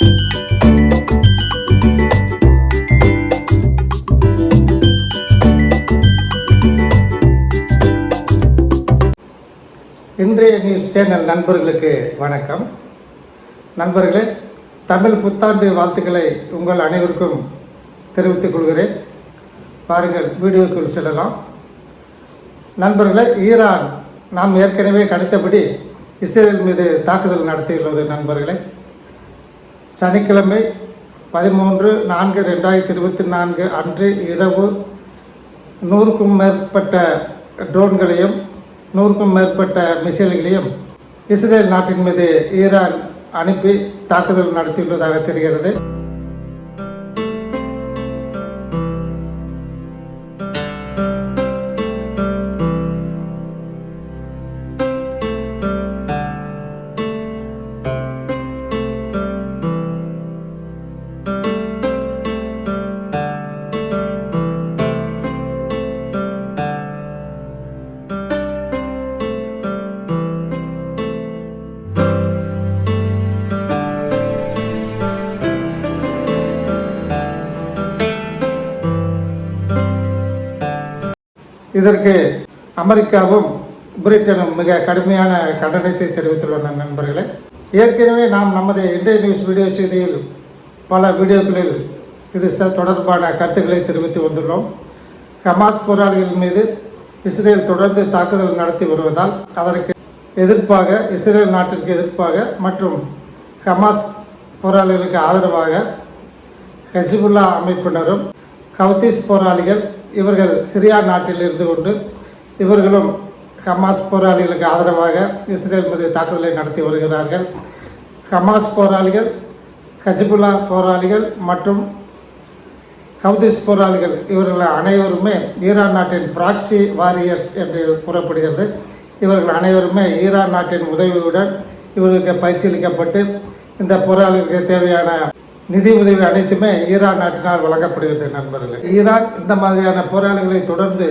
இன்றைய news channel நண்பர்களுக்கு வணக்கம். நண்பர்களே தமிழ் புத்தாண்டு வாழ்த்துக்களை உங்கள் அனைவருக்கும் தெரிவித்துக் கொள்கிறேன். பாருங்கள் வீடியோக்குள் செல்லலாம். நண்பர்களே ஈரான் நாம் ஏற்கனவே கணித்தபடி இஸ்ரேல் மீது தாக்குதல் நடத்தியுள்ளது நண்பர்களே. சனிக்கிழமை பதிமூன்று நான்கு ரெண்டாயிரத்தி இருபத்தி நான்கு அன்று இரவு நூறுக்கும் மேற்பட்ட ட்ரோன்களையும் நூறுக்கும் மேற்பட்ட மிசைல்களையும் இஸ்ரேல் நாட்டின் மீது ஈரான் அனுப்பி தாக்குதல் நடத்தியுள்ளதாக தெரிகிறது. இதற்கு அமெரிக்காவும் பிரிட்டனும் மிக கடுமையான கண்டனத்தை தெரிவித்துள்ளன நண்பர்களே. ஏற்கனவே நாம் நமது இந்திய நியூஸ் வீடியோ செய்தியில் பல வீடியோக்களில் இது ச- தொடர்பான கருத்துக்களை தெரிவித்து வந்துள்ளோம். ஹமாஸ் போராளிகள் மீது இஸ்ரேல் தொடர்ந்து தாக்குதல் நடத்தி வருவதால் அதற்கு எதிர்ப்பாக இஸ்ரேல் நாட்டிற்கு எதிர்ப்பாக மற்றும் ஹமாஸ் போராளிகளுக்கு ஆதரவாக ஹசிபுல்லா அமைப்பினரும் ஹவுதீஸ் போராளிகள் இவர்கள் சிரியா நாட்டில் இருந்து கொண்டு இவர்களும் ஹமாஸ் போராளிகளுக்கு ஆதரவாக இஸ்ரேல் மீது தாக்குதலை நடத்தி வருகிறார்கள். ஹமாஸ் போராளிகள் ஹஜிபுல்லா போராளிகள் மற்றும் ஹவுதிஸ் போராளிகள் இவர்கள் அனைவருமே ஈரான் நாட்டின் ப்ராக்சி வாரியர்ஸ் என்று கூறப்படுகிறது. இவர்கள் அனைவருமே ஈரான் நாட்டின் உதவியுடன் இவர்களுக்கு பயிற்சியளிக்கப்பட்டு இந்த போராளிகளுக்கு தேவையான நிதி உதவி அனைத்துமே ஈரான் நாட்டினால் வழங்கப்படுகிறது நண்பர்களே. ஈரான் இந்த மாதிரியான போராளிகளை தொடர்ந்து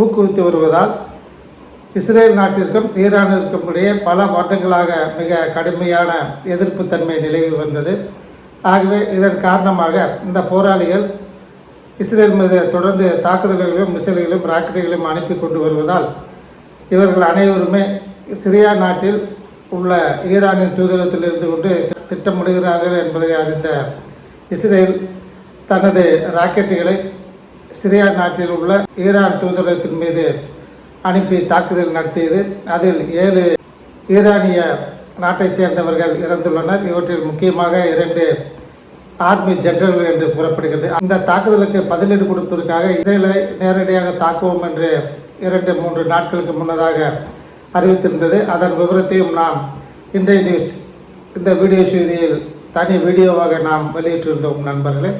ஊக்குவித்து வருவதால் இஸ்ரேல் நாட்டிற்கும் ஈரானிற்கும் இடையே பல வருடங்களாக மிக கடுமையான எதிர்ப்புத்தன்மை நிலவி வந்தது. ஆகவே இதன் காரணமாக இந்த போராளிகள் இஸ்ரேல் மீது தொடர்ந்து தாக்குதல்களையும் மிசைல்களையும் ராக்கெட்டுகளையும் அனுப்பி கொண்டு வருவதால் இவர்கள் அனைவருமே சிரியா நாட்டில் உள்ள ஈரானின் தூதரகத்தில் இருந்து கொண்டு திட்டமிடுகிறார்கள் என்பதை அறிந்த இஸ்ரேல் தனது ராக்கெட்டுகளை சிரியா நாட்டில் உள்ள ஈரான் தூதரகத்தின் மீது அனுப்பி தாக்குதல் நடத்தியது. அதில் ஏழு ஈரானிய நாட்டைச் சேர்ந்தவர்கள் இறந்துள்ளனர். இவற்றில் முக்கியமாக இரண்டு ஆர்மி ஜெனரல்கள் என்று கூறப்படுகிறது. அந்த தாக்குதலுக்கு பதிலீடு கொடுப்பதற்காக இஸ்ரேலை நேரடியாக தாக்குவோம் என்று இரண்டு மூன்று நாட்களுக்கு முன்னதாக அறிவித்திருந்தது. அதன் விவரத்தையும் நாம் இன்றைய நியூஸ் இந்த வீடியோ செய்தியில் தனி வீடியோவாக நாம் வெளியிட்டிருந்தோம் நண்பர்களே.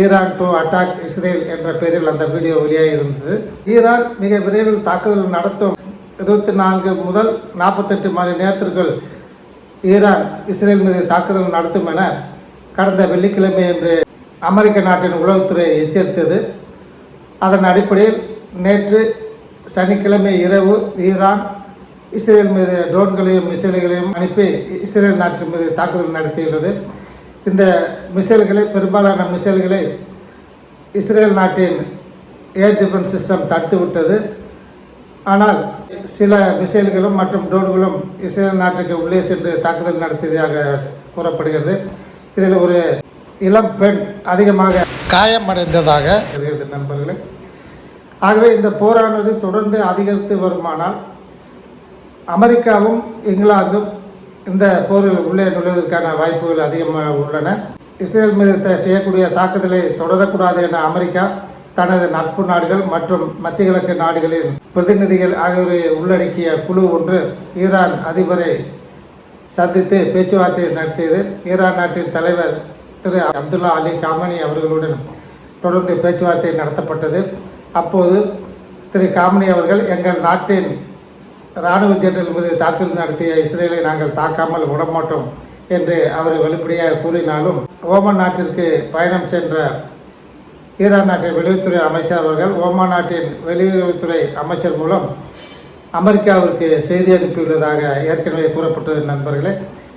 ஈரான் டு அட்டாக் இஸ்ரேல் என்ற பெயரில் அந்த வீடியோ வெளியாகி இருந்தது ஈரான் மிக விரைவில் தாக்குதல் நடத்தும். இருபத்தி நான்கு முதல் நாற்பத்தெட்டு மணி நேரத்திற்குள் ஈரான் இஸ்ரேல் மீது தாக்குதல் நடத்தும் என கடந்த வெள்ளிக்கிழமை என்று அமெரிக்க நாட்டின் உளவுத்துறை எச்சரித்தது. அதன் அடிப்படையில் நேற்று சனிக்கிழமை இரவு ஈரான் இஸ்ரேல் மீது ட்ரோன்களையும் மிசைல்களையும் அனுப்பி இஸ்ரேல் நாட்டின் மீது தாக்குதல் நடத்தியுள்ளது. இந்த மிசைல்களை பெரும்பாலான மிசைல்களை இஸ்ரேல் நாட்டின் ஏர் டிஃபென்ஸ் சிஸ்டம் தடுத்து விட்டது ஆனால் சில மிசைல்களும் மற்றும் ட்ரோன்களும் இஸ்ரேல் நாட்டுக்கு உள்ளே சென்று தாக்குதல் நடத்தியதாக கூறப்படுகிறது. இதில் ஒரு இளம் பெண் அதிகமாக காயமடைந்ததாக இருக்கிறது நண்பர்களே. ஆகவே இந்த போரானது தொடர்ந்து அதிகரித்து வருமானால் அமெரிக்காவும் இங்கிலாந்தும் இந்த போரில் உள்ளே நுழைவதற்கான வாய்ப்புகள் அதிகமாக உள்ளன. இஸ்ரேல் மீது செய்யக்கூடிய தாக்குதலை தொடரக்கூடாது என அமெரிக்கா தனது நட்பு நாடுகள் மற்றும் மத்திய கிழக்கு நாடுகளின் பிரதிநிதிகள் ஆகியோரை உள்ளடக்கிய குழு ஒன்று ஈரான் அதிபரை சந்தித்து பேச்சுவார்த்தை நடத்தியது. ஈரான் நாட்டின் தலைவர் திரு அப்துல்லா அலி காமனி அவர்களுடன் தொடர்ந்து பேச்சுவார்த்தை நடத்தப்பட்டது. அப்போது திரு காமனி அவர்கள் எங்கள் நாட்டின் இராணுவ ஜெனரல் மீது தாக்குதல் நடத்திய இஸ்ரேலை நாங்கள் தாக்காமல் விடமாட்டோம் என்று அவர் வெளிப்படையாக கூறினாலும் ஓமன் நாட்டிற்கு பயணம் சென்ற ஈரான் நாட்டின் வெளியுறவுத்துறை அமைச்சர் அவர்கள் ஓமான் நாட்டின் வெளியுறவுத்துறை அமைச்சர் மூலம் அமெரிக்காவிற்கு செய்தி அனுப்பியுள்ளதாக ஏற்கனவே கூறப்பட்டது நண்பர்களே.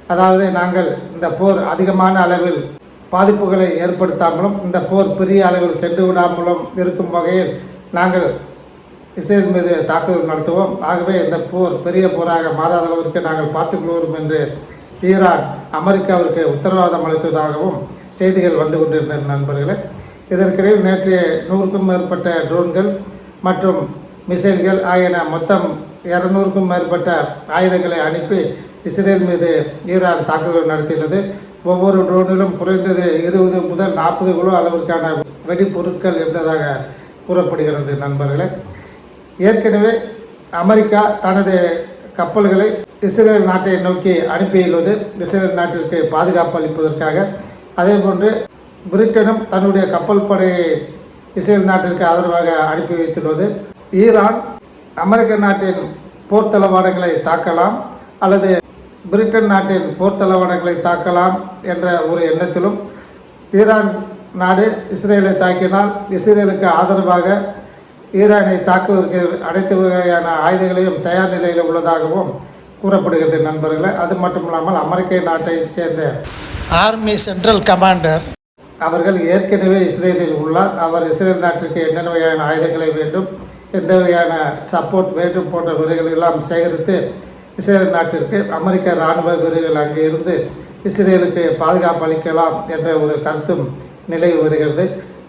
அதாவது நாங்கள் இந்த போர் அதிகமான அளவில் பாதிப்புகளை ஏற்படுத்தாமலும் இந்த போர் பெரிய அளவில் சென்று விடாமலும் இருக்கும் வகையில் நாங்கள் இஸ்ரேல் மீது தாக்குதல் நடத்துவோம். ஆகவே இந்த போர் பெரிய போராக மாறாத அளவிற்கு நாங்கள் பார்த்துக்கொள்வோம் என்று ஈரான் அமெரிக்காவிற்கு உத்தரவாதம் அளித்ததாகவும் செய்திகள் வந்து கொண்டிருந்த நண்பர்களே. இதற்கிடையில் நேற்று நூறுக்கும் மேற்பட்ட ட்ரோன்கள் மற்றும் மிசைல்கள் ஆகியன மொத்தம் இரநூறுக்கும் மேற்பட்ட ஆயுதங்களை அனுப்பி இஸ்ரேல் மீது ஈரான் தாக்குதல் நடத்தியுள்ளது. ஒவ்வொரு ட்ரோனிலும் குறைந்தது இருபது முதல் நாற்பது கிலோ அளவிற்கான வெடிப்பொருட்கள் இருந்ததாக கூறப்படுகிறது நண்பர்களே. ஏற்கனவே அமெரிக்கா தனது கப்பல்களை இஸ்ரேல் நாட்டை நோக்கி அனுப்பியுள்ளது இஸ்ரேல் நாட்டிற்கு பாதுகாப்பு அளிப்பதற்காக. அதேபோன்று பிரிட்டனும் தன்னுடைய கப்பல் படையை இஸ்ரேல் நாட்டிற்கு ஆதரவாக அனுப்பி வைத்துள்ளது. ஈரான் அமெரிக்க நாட்டின் போர் தளவாடங்களை தாக்கலாம் அல்லது பிரிட்டன் நாட்டின் போர் தளவாடங்களை தாக்கலாம் என்ற ஒரு எண்ணத்திலும் ஈரான் நாடு இஸ்ரேலை தாக்கினால் இஸ்ரேலுக்கு ஆதரவாக ஈரானை தாக்குவதற்கு அனைத்து வகையான ஆயுதங்களையும் தயார் நிலையில் உள்ளதாகவும் கூறப்படுகிறது நண்பர்களே. அது மட்டும் இல்லாமல் அமெரிக்க நாட்டை சேர்ந்த ஆர்மி சென்ட்ரல் கமாண்டர் அவர்கள் ஏற்கனவே இஸ்ரேலில் உள்ளார். அவர் இஸ்ரேல் நாட்டிற்கு என்னென்ன வகையான ஆயுதங்களை வேண்டும் எந்த வகையான சப்போர்ட் வேண்டும் போன்ற விருதுகள் எல்லாம் சேகரித்து இஸ்ரேல் நாட்டிற்கு அமெரிக்க இராணுவ வீரர்கள் அங்கே இருந்து இஸ்ரேலுக்கு பாதுகாப்பு அளிக்கலாம் என்ற ஒரு கருத்தும் நிலை வருகிறது.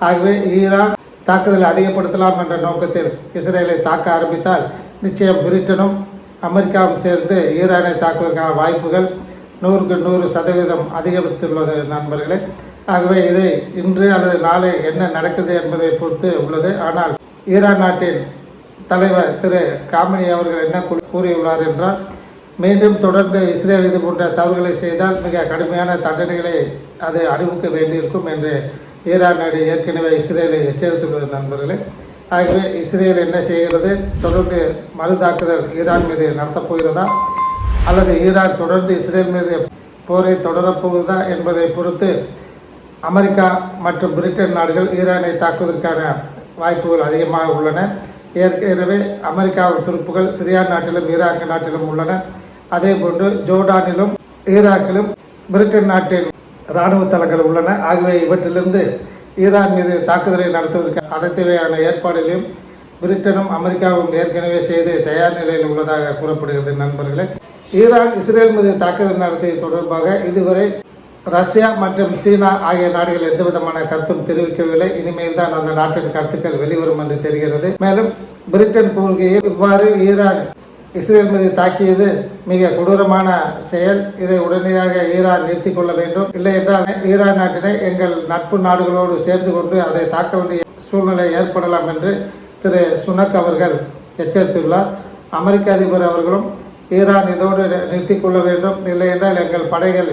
ஆகவே ஈரான் தாக்குதலை அதிகப்படுத்தலாம் என்ற நோக்கத்தில் இஸ்ரேலை தாக்க ஆரம்பித்தால் நிச்சயம் பிரிட்டனும் அமெரிக்காவும் சேர்ந்து ஈரானை தாக்குவதற்கான வாய்ப்புகள் நூறுக்கு நூறு சதவீதம் அதிகரித்துள்ளது நண்பர்களே. ஆகவே இதை இன்று அல்லது நாளை என்ன நடக்குது என்பதை பொறுத்து உள்ளது. ஆனால் ஈரான் நாட்டின் தலைவர் திரு காமினி அவர்கள் என்ன கூறியுள்ளார் என்றால் மீண்டும் தொடர்ந்து இஸ்ரேல் இது போன்ற தவறுகளை செய்தால் மிக கடுமையான தண்டனைகளை அது அனுபவிக்க வேண்டியிருக்கும் என்று ஈரான் நாடு ஏற்கனவே இஸ்ரேலை எச்சரித்துள்ளது நண்பர்களே. ஆகவே இஸ்ரேல் என்ன செய்கிறது? தொடர்ந்து மறு தாக்குதல் ஈரான் மீது நடத்தப் போகிறதா? அல்லது ஈரான் தொடர்ந்து இஸ்ரேல் மீது போரை தொடரப் போகுதா என்பதை பொறுத்து அமெரிக்கா மற்றும் பிரிட்டன் நாடுகள் ஈரானை தாக்குவதற்கான வாய்ப்புகள் அதிகமாக உள்ளன. ஏற்கனவே அமெரிக்காவின் துருப்புகள் சிரியா நாட்டிலும் ஈராக் நாட்டிலும் உள்ளன. அதே போன்று ஜோர்டானிலும் ஈராக்கிலும் பிரிட்டன் நாட்டின் இராணுவ தளங்கள் உள்ளன. ஆகவே இவற்றிலிருந்து ஈரான் மீது தாக்குதலை நடத்துவதற்கு அனைத்து வகையான ஏற்பாடுகளையும் பிரிட்டனும் அமெரிக்காவும் ஏற்கனவே செய்து தயார் நிலையில் உள்ளதாக கூறப்படுகிறது நண்பர்களே. ஈரான் இஸ்ரேல் மீது தாக்குதல் நடத்தியது தொடர்பாக இதுவரை ரஷ்யா மற்றும் சீனா ஆகிய நாடுகள் எந்த விதமான கருத்தும் தெரிவிக்கவில்லை. இனிமேல் தான் அந்த நாட்டின் கருத்துக்கள் வெளிவரும் என்று தெரிகிறது. மேலும் பிரிட்டன் கூறுகையில் இவ்வாறு ஈரான் இஸ்ரேல் மீது தாக்கியது மிக கொடூரமான செயல். இதை உடனடியாக ஈரான் நிறுத்திக் கொள்ள வேண்டும். இல்லை என்றால் ஈரான் நாட்டினை எங்கள் நட்பு நாடுகளோடு சேர்ந்து கொண்டு அதை தாக்க வேண்டிய சூழ்நிலை ஏற்படலாம் என்று திரு சுனக் அவர்கள் எச்சரித்துள்ளார். அமெரிக்க அதிபர் அவர்களும் ஈரான் இதோடு நிறுத்திக் கொள்ள வேண்டும். இல்லை என்றால் எங்கள் படைகள்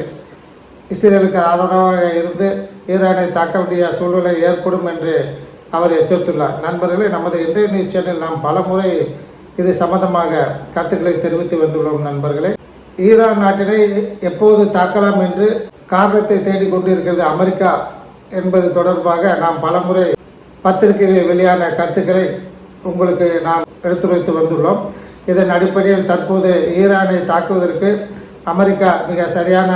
இஸ்ரேலுக்கு ஆதரவாக இருந்து ஈரானை தாக்க வேண்டிய சூழ்நிலை ஏற்படும் என்று அவர் எச்சரித்துள்ளார். நண்பர்களே நமது இன்றைய நியூஸ் சேனல் நாம் பலமுறை இது சம்பந்தமாக கருத்துக்களை தெரிவித்து வந்துள்ளோம் நண்பர்களே. ஈரான் நாட்டினை எப்போது தாக்கலாம் என்று காரணத்தை தேடிக் கொண்டிருக்கிறது அமெரிக்கா என்பது தொடர்பாக நாம் பலமுறை பத்திரிகைகளில் வெளியான கருத்துக்களை உங்களுக்கு நாம் எடுத்துரைத்து வந்துள்ளோம். இதன் அடிப்படையில் தற்போது ஈரானை தாக்குவதற்கு அமெரிக்கா மிக சரியான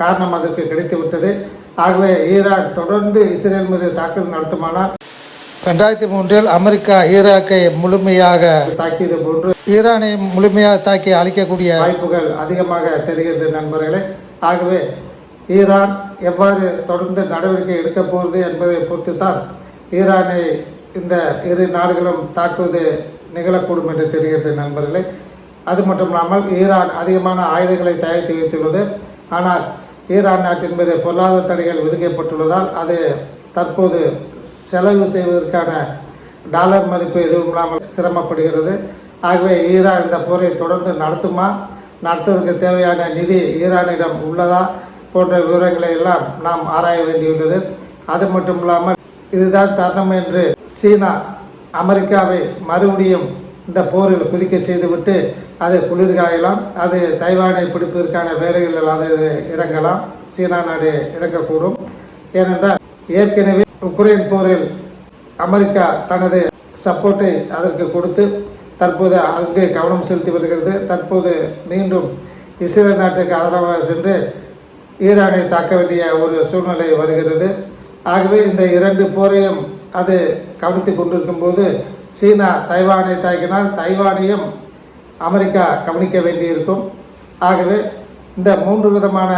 காரணம் அதற்கு கிடைத்துவிட்டது. ஆகவே ஈரான் தொடர்ந்து இஸ்ரேல் மீது தாக்குதல் நடத்துமானால் ரெண்டாயிரத்தி மூன்றில் அமெரிக்கா ஈராக்கை முழுமையாக தாக்கியது போன்று ஈரானை முழுமையாக தாக்கி அழிக்கக்கூடிய வாய்ப்புகள் அதிகமாக தெரிகிறது நண்பர்களே. ஆகவே ஈரான் எவ்வாறு தொடர்ந்து நடவடிக்கை எடுக்கப் போகிறது என்பதை பொறுத்து தான் ஈரானை இந்த இரு நாடுகளும் தாக்குவது நிகழக்கூடும் என்று தெரிகிறது நண்பர்களே. அது மட்டும் இல்லாமல் ஈரான் அதிகமான ஆயுதங்களை தயாரித்து வைத்துள்ளது. ஆனால் ஈரான் நாட்டின் மீது பொருளாதார தடைகள் விதிக்கப்பட்டுள்ளதால் அது தற்போது செலவு செய்வதற்கான டாலர் மதிப்பு எதுவும் இல்லாமல் சிரமப்படுகிறது. ஆகவே ஈரான் இந்த போரை தொடர்ந்து நடத்துமா? நடத்துவதற்கு தேவையான நிதி ஈரானிடம் உள்ளதா? போன்ற விவரங்களை எல்லாம் நாம் ஆராய வேண்டியுள்ளது. அது மட்டும் இல்லாமல் இதுதான் தருணம் என்று சீனா அமெரிக்காவை மறுபடியும் இந்த போரில் குதிக்க செய்துவிட்டு அது குளிர்காயலாம். அது தைவானை பிடிப்பதற்கான வேலைகளில் அது இறங்கலாம். சீனா நாடு இறங்கக்கூடும். ஏனென்றால் ஏற்கனவே உக்ரைன் போரில் அமெரிக்கா தனது சப்போர்ட்டை அதற்கு கொடுத்து தற்போது அங்கு கவனம் செலுத்தி வருகிறது. தற்போது மீண்டும் இஸ்ரேல் நாட்டுக்கு ஆதரவாக சென்று ஈரானை தாக்க வேண்டிய ஒரு சூழ்நிலை வருகிறது. ஆகவே இந்த இரண்டு போரையும் அது கவனித்து கொண்டிருக்கும்போது சீனா தைவானை தாக்கினால் தைவானையும் அமெரிக்கா கவனிக்க வேண்டியிருக்கும். ஆகவே இந்த மூன்று விதமான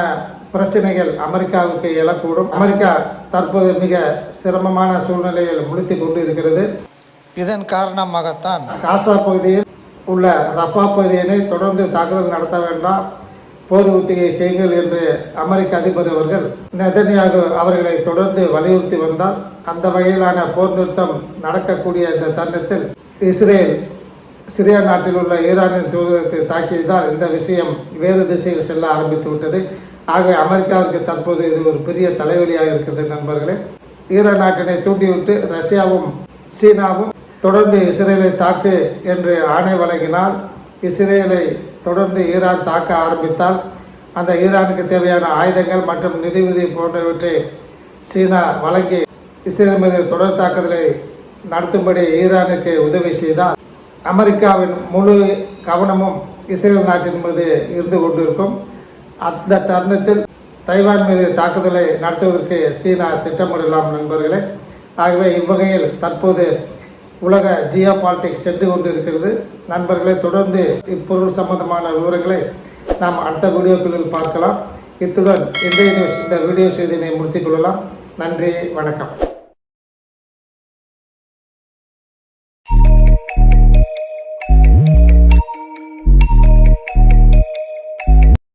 பிரச்சனைகள் அமெரிக்காவுக்கு எழக்கூடும். அமெரிக்கா தற்போது மிக சிரமமான சூழ்நிலையில் முழித்து கொண்டு இருக்கிறது இதன் காரணமாகத்தான் காசா பகுதியில் உள்ள ரஃபா பகுதியினை தொடர்ந்து தாக்குதல் நடத்த வேண்டாம். போர் ஒத்திகை செய்யுங்கள் என்று அமெரிக்க அதிபர் அவர்கள் நெதன்யாகு அவர்களை தொடர்ந்து வலியுறுத்தி வந்தால் அந்த வகையிலான போர் நிறுத்தம் நடக்கக்கூடிய இந்த தருணத்தில் இஸ்ரேல் சிரியா நாட்டில் உள்ள ஈரானின் தூதரத்தை தாக்கியதால் இந்த விஷயம் வேறு திசையில் செல்ல ஆரம்பித்து விட்டது. ஆகவே அமெரிக்காவிற்கு தற்போது இது ஒரு பெரிய தலைவலியாக இருக்கிறது நண்பர்களே. ஈரான் நாட்டினை தூண்டிவிட்டு ரஷ்யாவும் சீனாவும் தொடர்ந்து இஸ்ரேலை தாக்கு என்று ஆணை வழங்கினால் இஸ்ரேலை தொடர்ந்து ஈரான் தாக்க ஆரம்பித்தால் அந்த ஈரானுக்கு தேவையான ஆயுதங்கள் மற்றும் நிதியுதவி போன்றவற்றை சீனா வழங்கி இஸ்ரேல் மீது தொடர் தாக்குதலை நடத்தும்படி ஈரானுக்கு உதவி செய்தால் அமெரிக்காவின் முழு கவனமும் இஸ்ரேல் நாட்டின் மீது இருந்து கொண்டிருக்கும். அந்த தருணத்தில் தைவான் மீது தாக்குதலை நடத்துவதற்கு சீனா திட்டமிடலாம் நண்பர்களே. ஆகவே இவ்வகையில் தற்போது உலக ஜியோ பாலிடிக்ஸ் சென்று கொண்டிருக்கிறது. நண்பர்களே தொடர்ந்து இப்பொருள் சம்பந்தமான விவரங்களை நாம் அடுத்த வீடியோக்களில் பார்க்கலாம். இத்துடன் இன்றைய நியூஸ் இந்த வீடியோ செய்தியினை முடித்துக் கொள்ளலாம். நன்றி வணக்கம்.